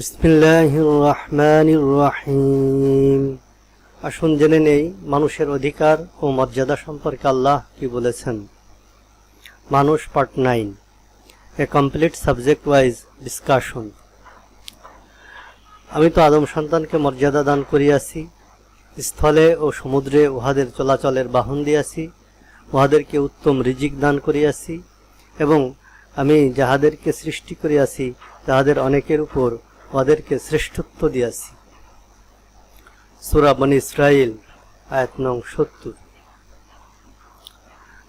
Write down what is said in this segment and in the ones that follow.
বিসমিল্লাহির রহমানির রহিম আসুন জেনে নেই মানুষের অধিকার ও মর্যাদা সম্পর্কে আল্লাহ কি বলেছেন। মানুষ পার্ট নাইন। এ কমপ্লিট সাবজেক্ট ওয়াইজ ডিসকাশন। আমি তো আদম সন্তানকে মর্যাদা দান করিয়াছি, স্থলে ও সমুদ্রে উহাদের চলাচলের বাহন দিয়াছি, উহাদেরকে উত্তম রিজিক দান করিয়াছি এবং আমি যাহাদেরকে সৃষ্টি করিয়াছি তাহাদের অনেকের উপর উহাদেরকে শ্রেষ্ঠত্ব দিয়াছি। সুরা বনি ইসরাইল, আয়াত নং সত্তর।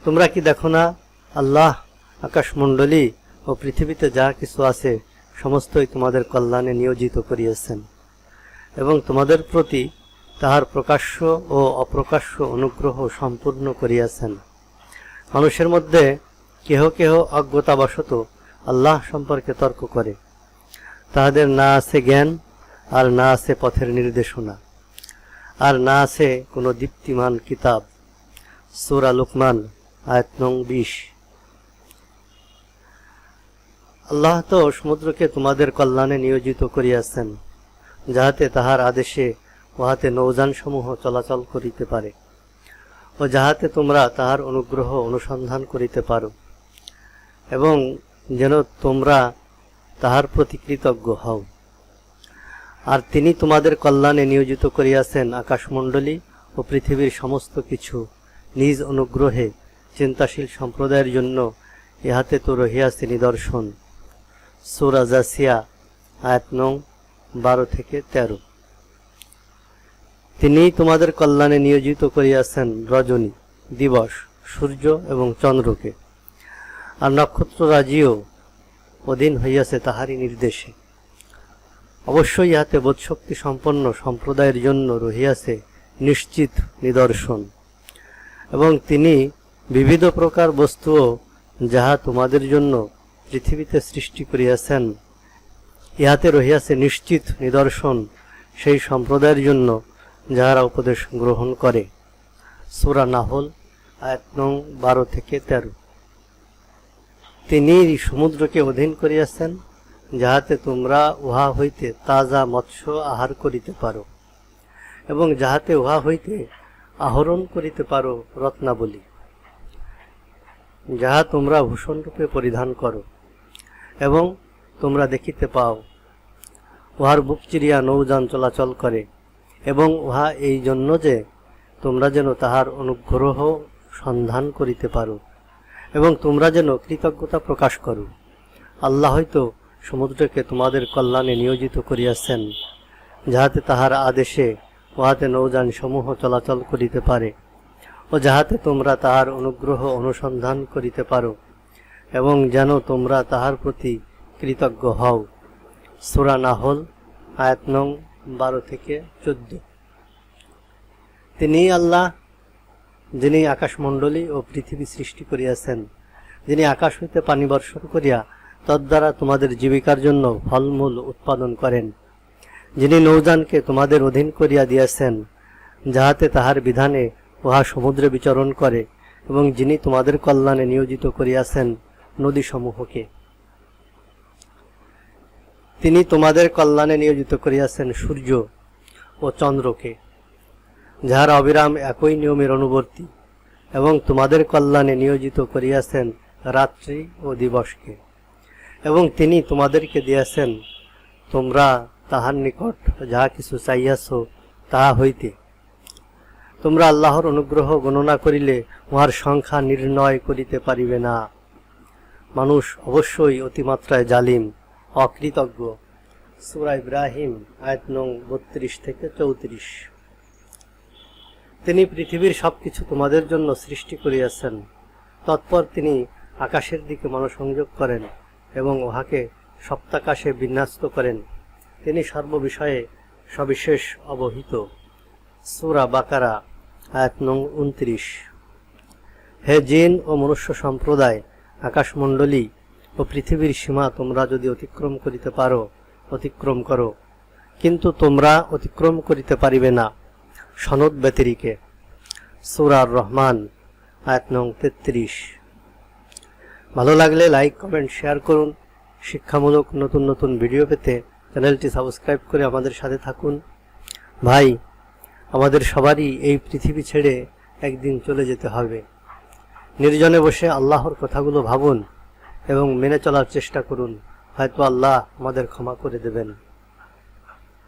তোমরা কি দেখো না, আল্লাহ, আকাশমণ্ডলী ও পৃথিবীতে যা কিছু আছে, সমস্তই তোমাদের কল্যাণে নিয়োজিত করিয়াছেন এবং তোমাদের প্রতি তাহার প্রকাশ্য ও অপ্রকাশ্য অনুগ্রহ সম্পূর্ণ করিয়াছেন। মানুষের মধ্যে কেহ কেহ অজ্ঞতাবশত আল্লাহ সম্পর্কে তর্ক করে। তাহাদের না আছে জ্ঞান, আর না আছে পথের নির্দেশনা। আর না আছে কোনো দীপ্তিমান কিতাব। সুরা লুকমান, আয়াত নং বিশ। আল্লাহ তো সমুদ্রকে তোমাদের কল্যাণে নিয়োজিত করিয়াছেন, যাহাতে তাহার আদেশে উহাতে নৌযানসমূহ চলাচল করিতে পারে, ও যাহাতে তোমরা তাহার অনুগ্রহ অনুসন্ধান করিতে পারো। এবং যেন তোমরা তাহার প্রতি কৃতজ্ঞ হও। আর তিনি তোমাদের কল্যাণে নিয়োজিত করিয়াছেন আকাশমণ্ডলী ও পৃথিবীর সমস্ত কিছু নিজ অনুগ্রহে চিন্তাশীল সম্প্রদায়ের জন্য ইহাতে তো রহিয়াছে নিদর্শন। সুরা জাসিয়া, আয়াত নং, বারো থেকে তেরো। তিনি তোমাদের কল্যাণে নিয়োজিত করিয়াছেন রজনী, দিবস, সূর্য এবং চন্দ্রকে। আর নক্ষত্ররাজিও অধীন হইয়াছে তাহারই নির্দেশে। অবশ্যই ইহাতে বোধশক্তি সম্পন্ন সম্প্রদায়ের জন্য রহিয়াছে নিশ্চিত নিদর্শন। এবং তিনি বিবিধ প্রকার বস্তুও যাহা তোমাদের জন্য পৃথিবীতে সৃষ্টি করিয়াছেন, ইহাতে রহিয়াছে নিশ্চিত নিদর্শন সেই সম্প্রদায়ের জন্য যাহারা উপদেশ গ্রহণ করে। সুরা নাহল এক নং বারো থেকে তেরো। তিনি সমুদ্রকে অধীন করিয়াছেন, যাহাতে তোমরা উহা হইতে তাজা মৎস্য আহার করিতে পারো, এবং যাহাতে উহা হইতে আহরণ করিতে পারো রত্নাবলী, যাহা তোমরা ভূষণরূপে পরিধান করো, এবং তোমরা দেখিতে পাও, উহার বুক চিরিয়া নৌযান চলাচল করে, এবং উহা এই জন্য যে তোমরা যেন তাহার অনুগ্রহ সন্ধান করিতে পারো। এবং তোমরা যেন কৃতজ্ঞতা প্রকাশ করো। আল্লাহ হয়তো সমুদ্রকে তোমাদের কল্যাণে নিয়োজিত করিয়াছেন, যাহাতে তাহার আদেশে উহাতে নৌযান সমূহ চলাচল করিতে পারে, ও যাহাতে তোমরা তাহার অনুগ্রহ অনুসন্ধান করিতে পারো, এবং যেন তোমরা তাহার প্রতি কৃতজ্ঞ হও। সুরা নাহল, আয়াত নং বারো থেকে চোদ্দ। তিনি আল্লাহ যিনি আকাশমণ্ডলী ও পৃথিবী সৃষ্টি করিয়াছেন, যিনি আকাশ হইতে পানি বর্ষণ করিয়া তদ্বারা তোমাদের জীবিকার জন্য ফলমূল উৎপাদন করেন, যিনি নৌযানকে তোমাদের অধীন করিয়া দিয়াছেন, যাহাতে তাহার বিধানে উহা সমুদ্রে বিচরণ করে এবং যিনি তোমাদের কল্যাণে নিয়োজিত করিয়াছেন নদীসমূহকে। তিনি তোমাদের কল্যাণে নিয়োজিত করিয়াছেন সূর্য ও চন্দ্রকে। যাহারা অবিরাম একই নিয়মের অনুবর্তী এবং তোমাদের কল্যাণে নিয়োজিত করিয়াছেন রাত্রি ও দিবসকে। এবং তিনি তোমাদেরকে দিয়াছেন, তোমরা তাহার নিকট যাহা কিছু চাইয়াছ তাহা হইতে। তোমরা আল্লাহর অনুগ্রহ গণনা করিলে উহার সংখ্যা নির্ণয় করিতে পারিবে না। মানুষ অবশ্যই অতিমাত্রায় জালিম, অকৃতজ্ঞ। সুরা ইব্রাহিম, আয়াত নং বত্রিশ থেকে চৌত্রিশ। তিনি পৃথিবীর সবকিছু তোমাদের জন্য সৃষ্টি করিয়াছেন। তৎপর তিনি আকাশের দিকে মনোসংযোগ করেন এবং উহাকে সপ্তাকাশে বিন্যস্ত করেন। তিনি সর্ববিষয়ে সবিশেষ অবহিত। সুরা বাকারা, আয়াত নং উনত্রিশ হে জিন ও মনুষ্য সম্প্রদায়, আকাশমণ্ডলী ও পৃথিবীর সীমা তোমরা যদি অতিক্রম করিতে পারো, অতিক্রম করো। কিন্তু তোমরা অতিক্রম করিতে পারিবে না। সনদ ব্যতিরিকে। সুরার রহমান আয়াত নং তেত্রিশ। ভালো লাগলে লাইক, কমেন্ট, শেয়ার করুন। শিক্ষামূলক নতুন নতুন ভিডিও পেতে চ্যানেলটি সাবস্ক্রাইব করে আমাদের সাথে থাকুন। ভাই, আমাদের সবারই এই পৃথিবী ছেড়ে একদিন চলে যেতে হবে। নির্জনে বসে আল্লাহর কথাগুলো ভাবুন এবং মেনে চলার চেষ্টা করুন। হয়তো আল্লাহ আমাদের ক্ষমা করে দেবেন।